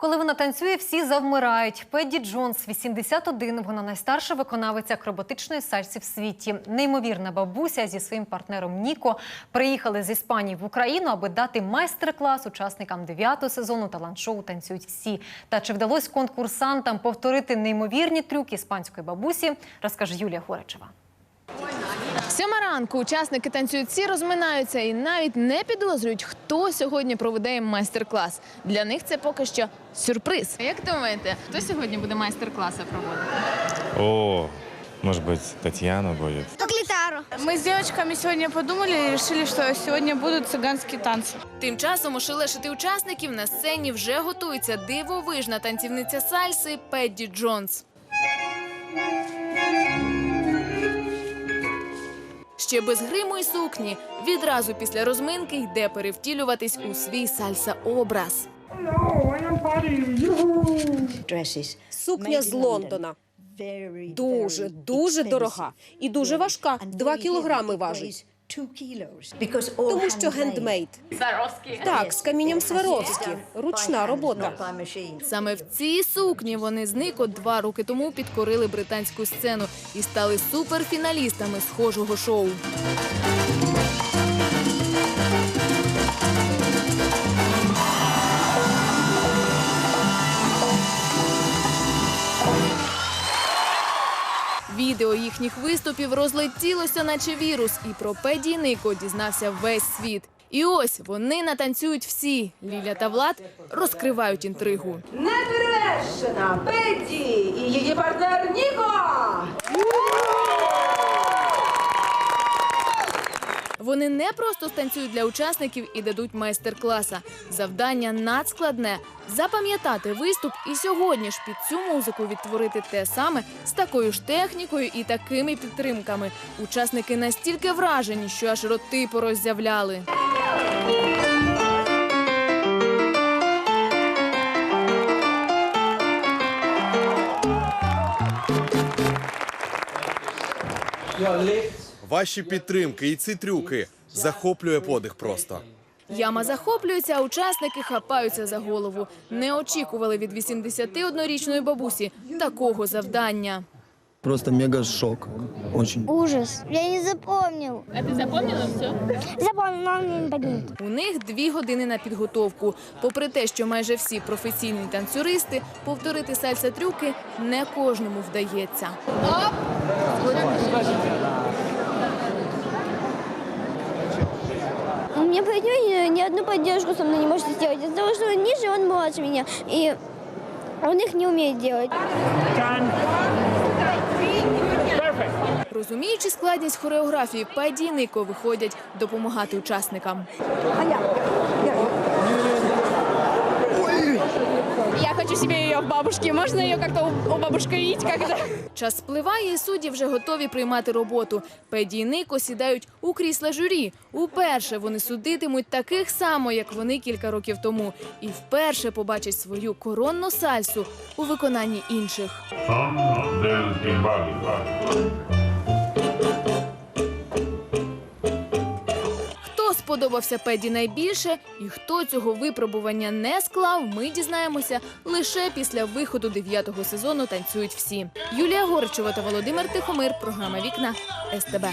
Коли вона танцює, всі завмирають. Педді Джонс, 81, вона найстарша виконавиця акробатичної сальси в світі. Неймовірна бабуся зі своїм партнером Ніко приїхали з Іспанії в Україну, аби дати майстер-клас учасникам дев'ятого сезону талант-шоу Танцюють всі. Та чи вдалося конкурсантам повторити неймовірні трюки іспанської бабусі, розкаже Юлія Горечева. Сьома ранку учасники танцюють всі розминаються і навіть не підозрюють, хто сьогодні проведе їм майстер-клас. Для них це поки що сюрприз. Як думаєте, хто сьогодні буде майстер-класи проводити? О, может быть, Татьяна будет. По клитару. Мы с девочками сегодня подумали и решили, что сегодня будут цыганские танцы. Тим часом ошелешити учасників на сцені вже готується дивовижна танцівниця сальси Педді Джонс. Ще без гриму і сукні відразу після розминки йде перевтілюватись у свій сальса-образ. Сукня з Лондона. Дуже, дуже дорога і дуже важка. Два кілограми важить. Тому що гендмейд. Так, з камінням Сваровські. Ручна робота. Саме в цій сукні вони зник Нико два роки тому підкорили британську сцену і стали суперфіналістами схожого шоу. Відео їхніх виступів розлетілося, наче вірус, і про Педі Нико дізнався весь світ. І ось вони натанцюють всі. Ліля та Влад розкривають інтригу. Неперевершена Педі і її партнер Ніко. Вони не просто станцюють для учасників і дадуть майстер-класа. Завдання надскладне запам'ятати виступ і сьогодні ж під цю музику відтворити те саме з такою ж технікою і такими підтримками. Учасники настільки вражені, що аж роти пороззявляли. Ваші підтримки і ці трюки захоплює подих просто. Яма захоплюється, а учасники хапаються за голову. Не очікували від 81-річної бабусі такого завдання. Просто мега шок. Очень. Ужас. Я не запомнил. А ты запомнила все? Запомнил, но он мне не поднимет. У них дві години на підготовку. Попри те, що майже всі професійні танцюристи, повторити сальса трюки не кожному вдається. У меня партнер ни одну поддержку со мной не может сделать. Из-за того, что он ниже, он младше меня. И он их не умеет делать. Розуміючи складність хореографії, Педі і Нико виходять допомагати учасникам. Я хочу себе ее в бабушке. Можно ее как-то убабушковить? Как это? Час спливає, і судді вже готові приймати роботу. Педі і Нико сідають у крісла журі. Уперше вони судитимуть таких само, як вони кілька років тому, і вперше побачать свою коронну сальсу у виконанні інших. Сподобався Педі найбільше і хто цього випробування не склав, ми дізнаємося лише після виходу дев'ятого сезону танцюють всі. Юлія Горчева та Володимир Тихомир. Програма Вікна СТБ.